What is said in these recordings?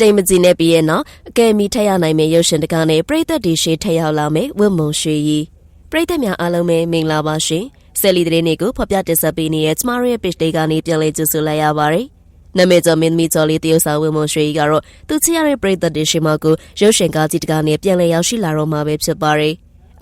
တိမ်မကြီးနဲ့ပြီးရဲ့နောက်အကယ်မီထက်ရနိုင်မယ့်ရုပ်ရှင်တကားနဲ့ပရိသတ်တွေရှေ့ထက်ရောက်လာမယ့်ဝတ်မုံရွှေရီပရိသတ်များအားလုံးပဲမင်္ဂလာပါရှင်ဆယ်လီသတင်းတွေကိုဖော်ပြတင်ဆက်ပေးနေတဲ့ကျမတို့ရဲ့ page လေးကနေပြန်လည်ကြိုဆိုလိုက်ရပါတယ်နာမည်ကျော်မင်းသမီးကျော်လေးတရုတ်စာဝတ်မုံရွှေရီကတော့သူချစ်ရတဲ့ပရိသတ်တွေရှေ့မှာကိုရုပ်ရှင်ကားကြီးတကားနဲ့ပြန်လည်ရောက်ရှိလာတော့မှာပဲဖြစ်ပါတယ်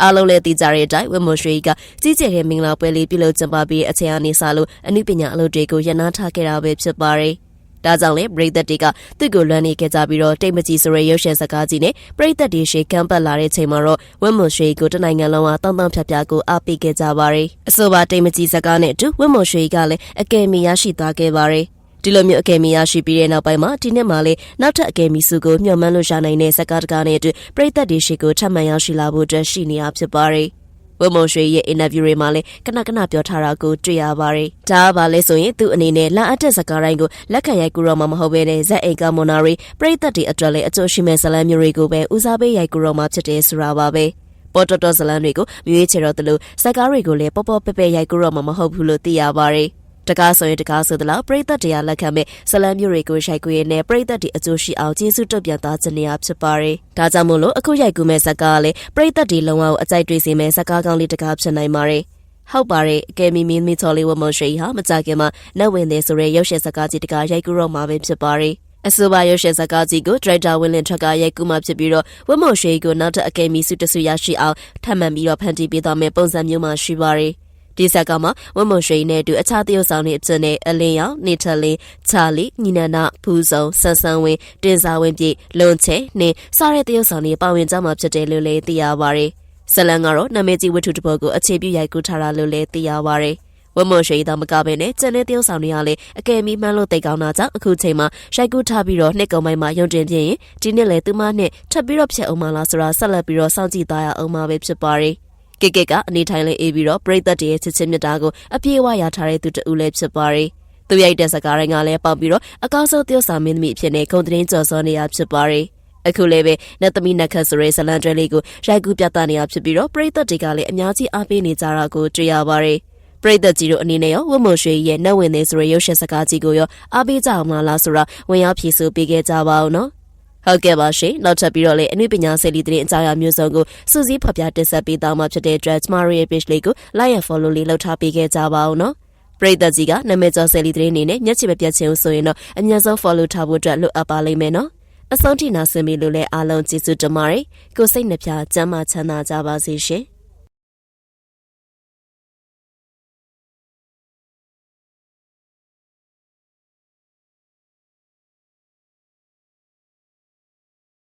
အားလုံးလည်းသိကြတဲ့အတိုင်းဝတ်မွန်ရွှေကကြီးကျယ်တဲ့မင်္ဂလာပွဲလေးပြုလုပ်ကျင်းပပြီးအချိန်အနေစလို့အနုပညာအလုပ်တွေကိုရနာထားခဲ့တာပဲဖြစ်ပါတယ်။ ဒါကြောင့်လေပရိသတ်တွေကသူ့ကိုလွမ်းနေခဲ့ကြပြီးတော့တိတ်မကြီးဆိုတဲ့ရုပ်ရှင်စကားကြီးနဲ့ပရိသတ်တွေရှေ့ကမ်းပတ်လာတဲ့ချိန်မှာတော့ဝတ်မွန်ရွှေကိုတနိုင်ငံလုံးကတောင်းတောင်းဖြတ်ဖြတ်ကိုအားပေးခဲ့ကြပါတယ်။အဆိုပါတိတ်မကြီးစကားနဲ့အတူဝတ်မွန်ရွှေကလည်းအကယ်မီရရှိသွားခဲ့ပါတယ်။ဒီလိုမျိုးအကယ်မီရရှိပြီးတဲ့နောက်ပိုင်းမှာဒီနှစ်မှာလေနောက်ထပ်အကယ်မီစုကိုမျှော်မှန်းလို့ရနိုင်တဲ့စကားတကားနဲ့အတူပရိသတ်တွေရှိကိုထပ်မံရောက်ရှိလာဖို့အတွက်ရှိနေတာဖြစ်ပါတယ်။ ဝမုံရွှေရဲ့အင်တာဗျူးတွေမှာလည်းကနကနပြောထားတာကိုတွေ့ရပါတယ်။ဒါကဘာလဲဆိုရင်သူ့အနေနဲ့လန်အပ်တဲ့စကားတိုင်းကိုလက်ခံရိုက်ကူတော့မှမဟုတ်ဘဲနဲ့ဇက်အိမ်ကမွန်နာရီပရိသတ်တွေအတွက်လည်းအကျိုးရှိမဲ့ဇလန်းမျိုးတွေကိုပဲဦးစားပေးရိုက်ကူတော့မှဖြစ်တယ်ဆိုတာပါပဲ။ပေါ်တော်တော်ဇလန်းတွေကိုမြွေးချေတော့တယ်လို့စကားတွေကိုလည်းပေါ်ပေါ်ပဲပဲရိုက်ကူတော့မှမဟုတ်ဘူးလို့သိရပါတယ်။ တကားဆိုရင်တကားဆိုသလားပရိသတ်တရားလက်ခံမဲ့ဇလန်မျိုးတွေကိုရိုက်ကူးရင်းနဲ့ပရိသတ်တွေအကျိုးရှိအောင်ကျေးဇူးတုတ်ပြန်သားခြင်းနေရဖြစ်ပါတယ်။ဒါကြောင့်မို့လို့အခုရိုက်ကူးမဲ့ဇက်ကားလည်းပရိသတ်တွေလုံးဝအကြိုက်တွေ့စေမဲ့ဇက်ကားကောင်းလေးတကားဖြစ်နိုင်ပါတယ်။ဟုတ်ပါတယ်အကယ်မီမင်းမီချော်လေးဝမွန်ရှိဟာမကြခင်မှာနှက်ဝင်နေဆိုရဲရုပ်ရှင်ဇက်ကားကြီးတကားရိုက်ကူးတော့မှာပဲဖြစ်ပါတယ်။အဆိုပါရုပ်ရှင်ဇာတ်ကားကြီးကိုဒရိုက်တာဝင်းလင်ထက်ကရိုက်ကူးမှဖြစ်ပြီးတော့ဝတ်မော်ရွှေကိုနောက်ထပ်အကယ်မီစုတဆူရရှိအောင်ထပ်မံပြီးတော့ဖန်တီးပေးသွားမယ့်ပုံစံမျိုးမှရှိပါတယ်။ ဒီဆက်ကမှာဝတ်မုံရွှေနဲ့အတူအခြားတရုတ်ဆောင်တွေအကျနဲ့အလင်းရောင်နေထလင်းချာလီညီနနာဖူးစုံဆန်ဆန်ဝင်းတင်စာဝင်းပြည့်လွန်ချဲနှင်းစားတဲ့တရုတ်ဆောင်တွေပါဝင်ကြမှာဖြစ်တယ်လို့လည်းသိရပါတယ်။ဇလန်ကတော့နာမည်ကြီးဝတ္ထုတစ်ပုဒ်ကိုအခြေပြုရိုက်ကူးထားတာလို့လည်းသိရပါတယ်။ဝမွန်ရွှေသားမကပဲနဲ့ကျန်တဲ့တရုတ်ဆောင်တွေကလည်းအကယ်မီမှန်းလို့သိကောင်းတာကြောင့်အခုချိန်မှာရိုက်ကူးထားပြီးတော့နှစ်ကုံပိုင်းမှာရုံတင်ပြရင်ဒီနှစ်လေသူမနဲ့ထပ်ပြီးတော့ဖြတ်အောင်မလားဆိုတာဆက်လက်ပြီးတော့စောင့်ကြည့်သားရအောင်မှာပဲဖြစ်ပါတယ်။ ကိကိကအနေထိုင်လေးအေးပြီးတော့ပရိသတ်တရဲ့ချစ်ချင်းမြတ်တာကိုအပြည့်အဝရထားတဲ့သူတူလည်းဖြစ်ပါတယ်။သူရိုက်တဲ့စကားတိုင်းကလည်းပေါက်ပြီးတော့အကောင်းဆုံးသရုပ်ဆောင်မင်းသမီးအဖြစ်နဲ့ခုံသတင်းကြော်စောနေရဖြစ်ပါတယ်။အခုလည်းပဲနတ်သမီးနတ်ခတ်ဆိုရဲဇလန်တွဲလေးကိုရိုက်ကူးပြသနေရဖြစ်ပြီးတော့ပရိသတ်တွေကလည်းအများကြီးအားပေးနေကြတာကိုတွေ့ရပါတယ်။ပရိသတ်ကြီးတို့အနေနဲ့ရောဝတ်မွန်ရွှေရဲ့နှက်ဝင်သေးဆိုရရုပ်ရှင်စကားကြီးကိုရောအားပေးကြအောင်မလားဆိုတာဝင်ရောက်ဖြေဆိုပေးခဲ့ကြပါအောင်နော်။ ဟုတ်ကဲ့ပါရှင်နောက်ထပ်ပြီးတော့လေအနုပညာဆယ်လီသတင်းအကြောင်းအရာမျိုးစုံကိုစူးစီးဖော်ပြတင်ဆက်ပေးသွားမှာဖြစ်တဲ့ Dress Mario page လေးကို like and follow လေးလုပ်ထားပေးခဲ့ကြပါဦးနော်ပရိသတ်ကြီးကနာမည်ကျော်ဆယ်လီသတင်းအနေနဲ့မျက်ခြေမပြတ်ခြင်းဆိုရင်တော့အများဆုံး follow ထားဖို့အတွက်လိုအပ်ပါလိမ့်မယ်နော်အဆုံးထိနာဆင်ပြီလို့လည်းအားလုံးကျေးဇူးတင်ပါတယ်ကိုစိတ်နှပြချမ်းသာချမ်းသာကြပါစေရှင်